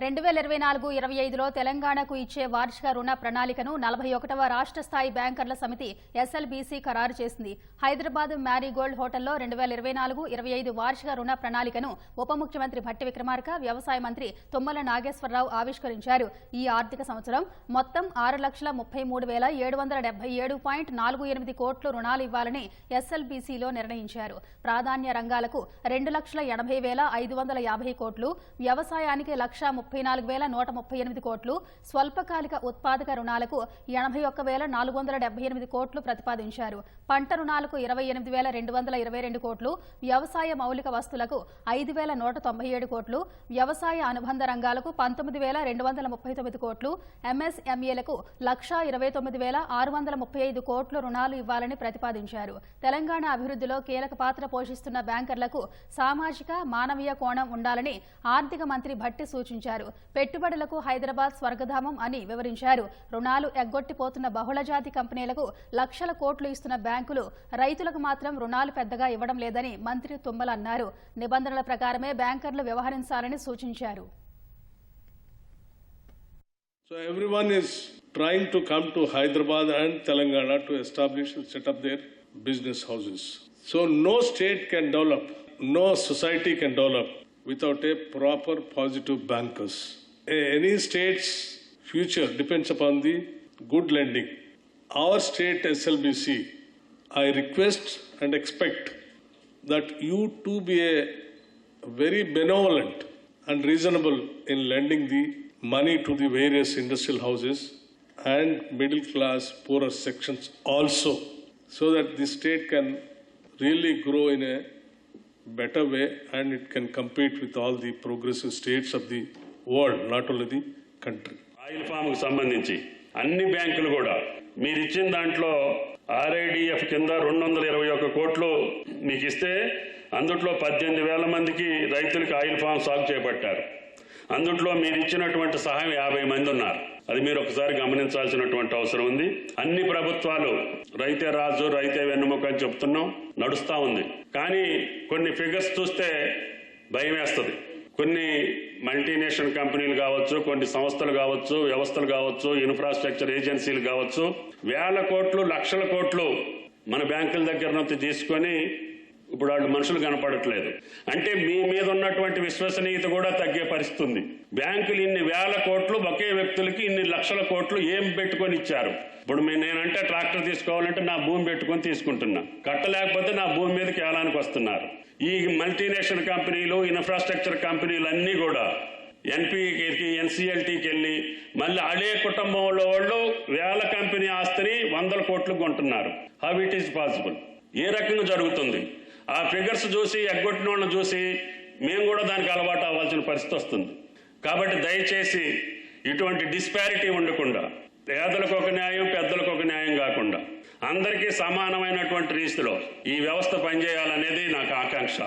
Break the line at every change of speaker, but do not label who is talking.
రెండు వేల ఇరవై నాలుగు ఇరవై ఐదులో తెలంగాణకు ఇచ్చే వార్షిక రుణ ప్రణాళికను నలభై ఒకటవ రాష్ట్ర స్థాయి బ్యాంకర్ల సమితి ఎస్ఎల్బీసీ ఖరారు చేసింది. హైదరాబాద్ మ్యారీగోల్డ్ హోటల్లో రెండు వేల ఇరవై నాలుగు ఇరవై ఐదు వార్షిక రుణ ప్రణాళికను ఉప ముఖ్యమంత్రి భట్టి విక్రమార్క వ్యవసాయ మంత్రి తుమ్మల నాగేశ్వరరావు ఆవిష్కరించారు. ఈ ఆర్థిక సంవత్సరం మొత్తం ఆరు లక్షల ముప్పై మూడు వేల ఏడు వందల డెబ్బై ఏడు పాయింట్ నాలుగు ఎనిమిది కోట్లు రుణాలు ఇవ్వాలని ఎస్ఎల్బీసీలో నిర్ణయించారు. ప్రాధాన్య రంగాలకు రెండు లక్షల ఎనభై వేల ఐదు వందల యాభై కోట్లు వ్యవసాయానికి లక్ష ముప్పై నాలుగు వేల నూట ముప్పై ఎనిమిది కోట్లు స్వల్పకాలిక ఉత్పాదక రుణాలకు ఎనభై ఒక్క వేల నాలుగు వందల డెబ్బై ఎనిమిది కోట్లు ప్రతిపాదించారు. పంట రుణాలకు ఇరవై ఎనిమిది వేల రెండు వందల ఇరవై రెండు కోట్లు వ్యవసాయ మౌలిక వస్తువులకు ఐదు వేల నూట తొంభై ఏడు కోట్లు వ్యవసాయ అనుబంధ రంగాలకు పంతొమ్మిది వేల రెండు వందల ముప్పై తొమ్మిది కోట్లు ఎంఎస్ఎంఈలకు లక్షా ఇరవై తొమ్మిది వేల ఆరు వందల ముప్పై ఐదు కోట్లు రుణాలు ఇవ్వాలని ప్రతిపాదించారు. తెలంగాణ అభివృద్ధిలో కీలక పాత్ర పోషిస్తున్న బ్యాంకర్లకు సామాజిక మానవీయ కోణం ఉండాలని ఆర్థిక మంత్రి భట్టి సూచించారు. వివరించారు. పెట్టుబడులకు హైదరాబాద్ స్వర్గధామం అని వివరించారు. రుణాలు ఎగ్గొట్టిపోతున్న బహుళజాతి కంపెనీలకు లక్షల కోట్లు ఇస్తున్న బ్యాంకులు రైతులకు మాత్రం రుణాలు పెద్దగా ఇవ్వడం లేదని మంత్రి తుమ్మలన్నారు నిబంధనల ప్రకారమే బ్యాంకర్లు వ్యవహరించాలని సూచించారు.
So everyone is trying to come to Hyderabad and Telangana to establish and set up their business houses. So no state can develop, no society can develop without a proper positive bankers. Any state's future depends upon the good lending. Our state SLBC, I request and expect that you too be a very benevolent and reasonable in lending the money to the various industrial houses and middle class poorer sections also so that the state can really grow in a better way and it can compete with all the progressive states of the world not only the country.
Oil ఫామ్కు సంబంధించి అన్ని బ్యాంకులు కూడా మీరు ఇచ్చిన దాంట్లో RIDF కింద రెండు వందల ఇరవై ఒక్క కోట్లు మీకు ఇస్తే అందుట్లో పద్దెనిమిది వేల మందికి రైతులకు ఆయిల్ ఫామ్ సాగు చేపట్టారు. అందుట్లో మీరు ఇచ్చినటువంటి సహాయం యాభై మంది ఉన్నారు. అది మీరు ఒకసారి గమనించాల్సినటువంటి అవసరం ఉంది. అన్ని ప్రభుత్వాలు రైతే రాజు రైతే వెన్నుముక అని చెప్తున్నాం. నడుస్తా ఉంది. కానీ కొన్ని ఫిగర్స్ చూస్తే భయం వేస్తుంది. కొన్ని మల్టీనేషనల్ కంపెనీలు కావచ్చు కొన్ని సంస్థలు కావచ్చు వ్యవస్థలు కావచ్చు ఇన్ఫ్రాస్ట్రక్చర్ ఏజెన్సీలు కావచ్చు వేల కోట్లు లక్షల కోట్లు మన బ్యాంకుల దగ్గర నుంచి తీసుకొని ఇప్పుడు వాళ్ళు మనుషులు కనపడట్లేదు. అంటే మీ మీద ఉన్నటువంటి విశ్వసనీయత కూడా తగ్గే పరిస్థితి ఉంది బ్యాంకులు ఇన్ని వేల కోట్లు ఒకే వ్యక్తులకి ఇన్ని లక్షల కోట్లు ఏం పెట్టుకొని ఇచ్చారు? ఇప్పుడు నేనంటే ట్రాక్టర్ తీసుకోవాలంటే నా భూమి పెట్టుకొని తీసుకుంటున్నా. కట్టలేకపోతే నా భూమి మీదకి ఏలానికి వస్తున్నారు? ఈ మల్టీనేషనల్ కంపెనీలు ఇన్ఫ్రాస్ట్రక్చర్ కంపెనీలు అన్నీ కూడా ఎన్పీకి ఎన్సీఎల్టీకి వెళ్ళి మళ్ళీ అదే కుటుంబంలో వాళ్ళు వేల కంపెనీ ఆస్తిని వందల కోట్లు కొంటున్నారు. హౌ ఇట్ ఈస్ పాసిబుల్ ఏ రకంగా జరుగుతుంది? ఆ ఫిగర్స్ చూసి ఎగ్గొట్టిన వాళ్ళని చూసి మేము కూడా దానికి అలవాటు అవ్వాల్సిన పరిస్థితి వస్తుంది. కాబట్టి దయచేసి ఇటువంటి డిస్పారిటీ ఉండకుండా పేదలకు ఒక న్యాయం పెద్దలకు ఒక న్యాయం కాకుండా అందరికీ సమానమైనటువంటి రీతిలో ఈ వ్యవస్థ పనిచేయాలనేది నాకు ఆకాంక్ష.